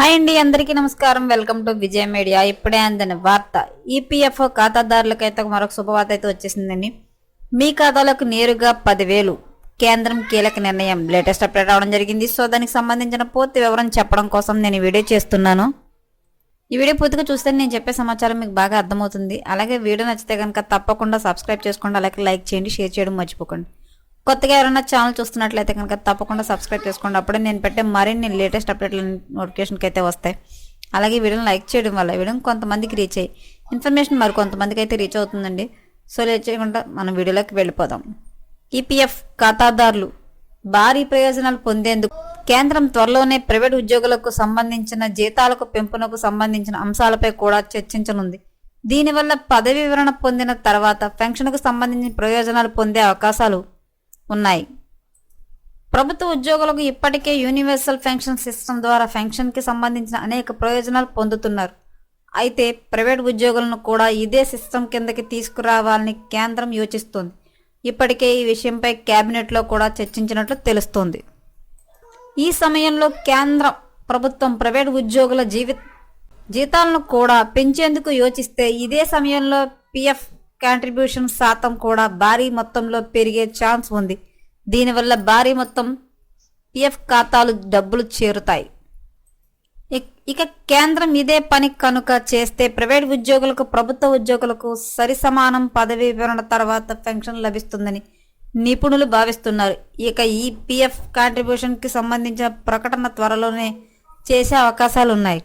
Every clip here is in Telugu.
హాయ్ అండి అందరికీ నమస్కారం. Welcome to Vijaya media. ఇప్పుడే అందని వార్త. ఈపీఎఫ్ఓ ఖాతాదారులకైతే మరొక శుభవార్త అయితే వచ్చేసిందండి. మీ ఖాతాలకు నేరుగా పదివేలు కేంద్రం కీలక నిర్ణయం. లేటెస్ట్ అప్డేట్ అవడం జరిగింది. సో దానికి సంబంధించిన పూర్తి వివరం చెప్పడం కోసం నేను ఈ వీడియో చేస్తున్నాను. ఈ వీడియో పూర్తిగా చూస్తే నేను చెప్పే సమాచారం మీకు బాగా అర్థమవుతుంది. అలాగే వీడియో నచ్చితే కనుక తప్పకుండా సబ్స్క్రైబ్ చేసుకోండి. అలాగే లైక్ చేయండి షేర్ చేయడం మర్చిపోకండి. కొత్తగా ఎవరైనా ఛానల్ చూస్తున్నట్లయితే కనుక తప్పకుండా సబ్స్క్రైబ్ చేసుకోండి. అప్పుడే నేను పెట్టే మరిన్ని లేటెస్ట్ అప్డేట్ల నోటిఫికేషన్కి అయితే వస్తాయి. అలాగే వీడియోని లైక్ చేయడం వల్ల ఈ వీడియో కొంతమందికి రీచ్ అయ్యి ఇన్ఫర్మేషన్ మరి కొంతమందికి అయితే రీచ్ అవుతుందండి. సో లేట్ చేయకుండా మనం వీడియోలోకి వెళ్ళిపోదాం. ఈపీఎఫ్ ఖాతాదారులు భారీ ప్రయోజనాలు పొందేందుకు కేంద్రం త్వరలోనే ప్రైవేట్ ఉద్యోగులకు సంబంధించిన జీతాలకు పెంపునకు సంబంధించిన అంశాలపై కూడా చర్చించనుంది. దీనివల్ల పదవి వివరణ పొందిన తర్వాత పెన్షన్కు సంబంధించిన ప్రయోజనాలు పొందే అవకాశాలు ఉన్నాయి. ప్రభుత్వ ఉద్యోగులకు ఇప్పటికే యూనివర్సల్ పెన్షన్ సిస్టమ్ ద్వారా పెన్షన్కి సంబంధించిన అనేక ప్రయోజనాలు పొందుతున్నారు. అయితే ప్రైవేట్ ఉద్యోగులను కూడా ఇదే సిస్టమ్ కిందకి తీసుకురావాలని కేంద్రం యోచిస్తోంది. ఇప్పటికే ఈ విషయంపై కేబినెట్లో కూడా చర్చించినట్లు తెలుస్తోంది. ఈ సమయంలో కేంద్ర ప్రభుత్వం ప్రైవేట్ ఉద్యోగుల జీవి జీతాలను కూడా పెంచేందుకు యోచిస్తే ఇదే సమయంలో పిఎఫ్ కాంట్రిబ్యూషన్ శాతం కూడా భారీ మొత్తంలో పెరిగే ఛాన్స్ ఉంది. దీనివల్ల భారీ మొత్తం పిఎఫ్ ఖాతాలు డబ్బులు చేరుతాయి. ఇక్- ఇక కేంద్రం ఇదే పని కనుక చేస్తే ప్రైవేట్ ఉద్యోగులకు ప్రభుత్వ ఉద్యోగులకు సరిసమానం పదవి వివరణ తర్వాత పెన్షన్ లభిస్తుందని నిపుణులు భావిస్తున్నారు. ఇక ఈ పిఎఫ్ కాంట్రిబ్యూషన్కి సంబంధించిన ప్రకటన త్వరలోనే చేసే అవకాశాలు ఉన్నాయి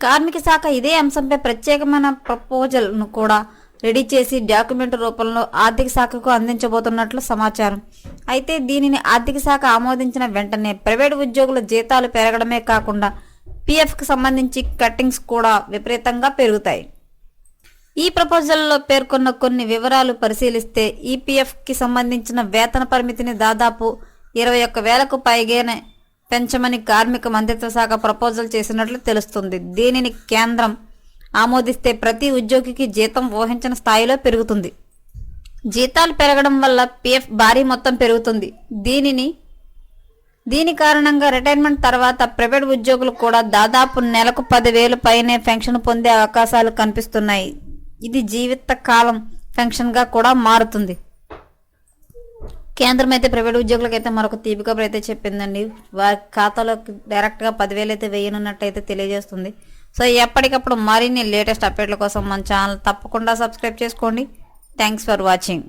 కార్మిక శాఖ ఇదే అంశంపై ప్రత్యేకమైన ప్రపోజల్ను కూడా రెడీ చేసి డాక్యుమెంట్ రూపంలో ఆర్థిక శాఖకు అందించబోతున్నట్లు సమాచారం. అయితే దీనిని ఆర్థిక శాఖ ఆమోదించిన వెంటనే ప్రైవేట్ ఉద్యోగుల జీతాలు పెరగడమే కాకుండా పీఎఫ్కి సంబంధించి కట్టింగ్స్ కూడా విపరీతంగా పెరుగుతాయి. ఈ ప్రపోజల్లో పేర్కొన్న కొన్ని వివరాలు పరిశీలిస్తే ఈపీఎఫ్కి సంబంధించిన వేతన పరిమితిని దాదాపు ఇరవై ఒక్క వేలకు పైగానే పెంచమని కార్మిక మంత్రిత్వ శాఖ ప్రపోజల్ చేసినట్లు తెలుస్తుంది. దీనిని కేంద్రం ఆమోదిస్తే ప్రతి ఉద్యోగికి జీతం ఊహించిన స్థాయిలో పెరుగుతుంది. జీతాలు పెరగడం వల్ల పిఎఫ్ భారీ మొత్తం పెరుగుతుంది. దీనిని దీని కారణంగా రిటైర్మెంట్ తర్వాత ప్రైవేట్ ఉద్యోగులు కూడా దాదాపు నెలకు పదివేలు పైనే పెన్షన్ పొందే అవకాశాలు కనిపిస్తున్నాయి. ఇది జీవిత కాలం పెన్షన్గా కూడా మారుతుంది. కేంద్రం అయితే ప్రైవేట్ ఉద్యోగులకు అయితే మరొక తీపి కబురు అయితే చెప్పిందండి. వారి ఖాతాలోకి డైరెక్ట్గా పదివేలు అయితే వేయనున్నట్టు అయితే తెలియజేస్తుంది. సో ఎప్పటికప్పుడు మరిన్ని లేటెస్ట్ అప్డేట్ల కోసం మన ఛానల్ తప్పకుండా సబ్స్క్రైబ్ చేసుకోండి. Thanks for watching.